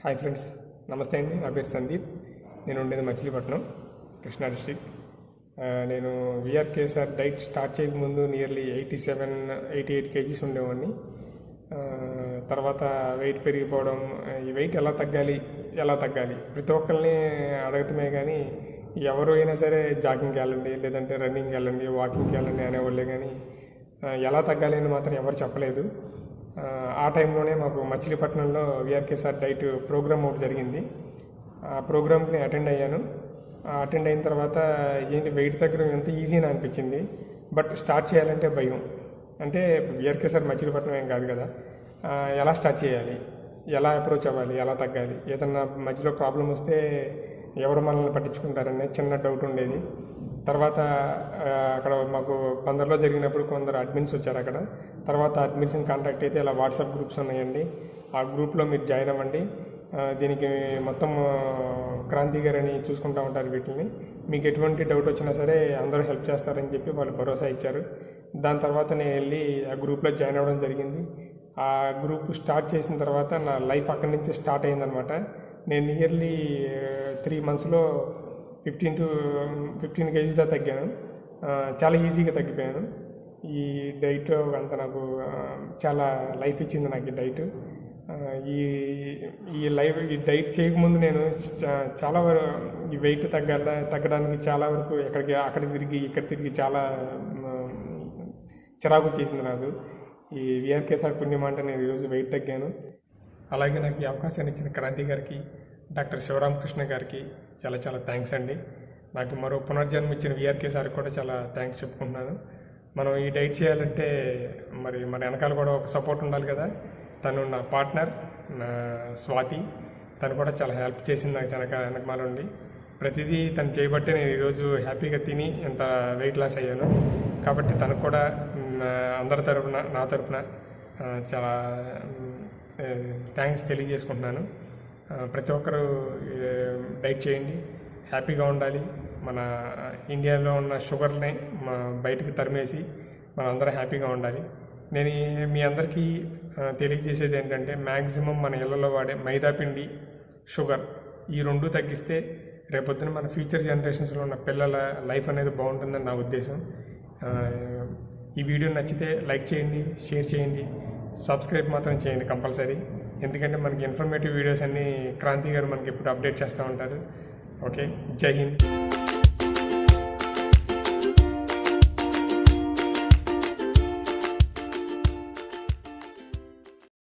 Hi friends నమస్తే అండి. నా పేరు సందీప్. నేను ఉండేది మచిలీపట్నం కృష్ణా డిస్టిక్ నేను విఆర్కేఎస్ఆర్ డైట్ స్టార్ట్ చేయకముందు nearly eighty seven eighty eight KGs ఉండేవాడిని. తర్వాత వెయిట్ పెరిగిపోవడం ఈ వెయిట్ ఎలా తగ్గాలి ఎలా తగ్గాలి ప్రతి ఒక్కరిని అడగటమే కానీ ఎవరు అయినా సరే జాగింగ్కి వెళ్ళండి లేదంటే రన్నింగ్కి వెళ్ళండి వాకింగ్కి వెళ్ళండి అనేవాళ్ళే కానీ ఎలా తగ్గాలి అని మాత్రం ఎవరు చెప్పలేదు. ఆ, టైంలోనే మాకు మచిలీపట్నంలో విఆర్కేసార్ డైట్ ప్రోగ్రామ్ ఒకటి జరిగింది. ఆ ప్రోగ్రామ్కి అటెండ్ అయ్యాను. అటెండ్ అయిన తర్వాత ఏంటి వెయిట్ తగ్గడం ఎంత ఈజీ అని అనిపించింది. బట్ స్టార్ట్ చేయాలంటే భయం. అంటే విఆర్కేసార్ మచిలీపట్నం ఏం కాదు కదా. ఎలా స్టార్ట్ చేయాలి? ఎలా అప్రోచ్ అవ్వాలి? ఎలా తగ్గాలి? ఏదన్నా మధ్యలో ప్రాబ్లం వస్తే ఎవరు మనల్ని పట్టించుకుంటారనే చిన్న డౌట్ ఉండేది. తర్వాత అక్కడ మాకు కొందరిలో జరిగినప్పుడు కొందరు అడ్మిన్స్ వచ్చారు అక్కడ. తర్వాత అడ్మిన్స్ని కాంటాక్ట్ అయితే ఇలా వాట్సాప్ గ్రూప్స్ ఉన్నాయండి. ఆ గ్రూప్లో మీరు జాయిన్ అవ్వండి. దీనికి మొత్తం క్రాంతి గారని చూసుకుంటూ ఉంటారు వీటిని మీకు ఎటువంటి డౌట్ వచ్చినా సరే అందరూ హెల్ప్ చేస్తారని చెప్పి వాళ్ళు భరోసా ఇచ్చారు. దాని తర్వాత నేను వెళ్ళి ఆ గ్రూప్లో జాయిన్ అవ్వడం జరిగింది. ఆ గ్రూప్ స్టార్ట్ చేసిన తర్వాత నా లైఫ్ అక్కడి నుంచి స్టార్ట్ అయిందనమాట నేను నియర్లీ త్రీ మంత్స్లో ఫిఫ్టీన్ టు ఫిఫ్టీన్ కేజీస్ దాకా తగ్గాను. చాలా ఈజీగా తగ్గిపోయాను. ఈ డైట్ అంత నాకు చాలా లైఫ్ ఇచ్చింది నాకు ఈ డైట్. ఈ ఈ లైఫ్ ఈ డైట్ చేయకముందు నేను చాలా వరకు ఈ వెయిట్ తగ్గాల తగ్గడానికి చాలా వరకు ఎక్కడికి అక్కడ తిరిగి ఇక్కడ తిరిగి చాలా చిరాకు వచ్చేసింది నాకు. ఈ విఆర్కేసార్ పుణ్యమంట నేను ఈరోజు వెయిట్ తగ్గాను. అలాగే నాకు ఈ అవకాశాన్ని ఇచ్చిన క్రాంతి గారికి డాక్టర్ శివరామకృష్ణ గారికి చాలా చాలా థ్యాంక్స్ అండి. నాకు మరో పునర్జన్మ ఇచ్చిన విఆర్కే సార్ కూడా చాలా థ్యాంక్స్ చెప్పుకుంటున్నాను. మనం ఈ డైట్ చేయాలంటే మరి మన వెనకాల కూడా ఒక సపోర్ట్ ఉండాలి కదా. తను నా పార్ట్నర్ నా స్వాతి. తను కూడా చాలా హెల్ప్ చేసింది నాకు వెనక వెనకమాల ఉండి. ప్రతిదీ తను చేయబట్టే నేను ఈరోజు హ్యాపీగా తిని ఎంత వెయిట్ లాస్ అయ్యాను. కాబట్టి తనకు కూడా అందరి తరపున నా తరపున చాలా థ్యాంక్స్ తెలియజేసుకుంటున్నాను. ప్రతి ఒక్కరూ డైట్ చేయండి హ్యాపీగా ఉండాలి. మన ఇండియాలో ఉన్న షుగర్ని బయటకు తరిమేసి మన అందరం హ్యాపీగా ఉండాలి. నేను మీ అందరికీ తెలియజేసేది ఏంటంటే మ్యాక్సిమం మన ఇళ్ళలో వాడే మైదా పిండి షుగర్ ఈ రెండు తగ్గిస్తే రేపొద్దున మన ఫ్యూచర్ జనరేషన్స్లో ఉన్న పిల్లల లైఫ్ అనేది బాగుంటుందని నా ఉద్దేశం. ఈ వీడియో నచ్చితే లైక్ చేయండి షేర్ చేయండి. సబ్స్క్రైబ్ మాత్రం చేయండి కంపల్సరీ. ఎందుకంటే మనకి ఇన్ఫర్మేటివ్ వీడియోస్ అన్నీ క్రాంతి గారు మనకి ఎప్పుడు అప్డేట్ చేస్తూ ఉంటారు. ఓకే జై హింద్.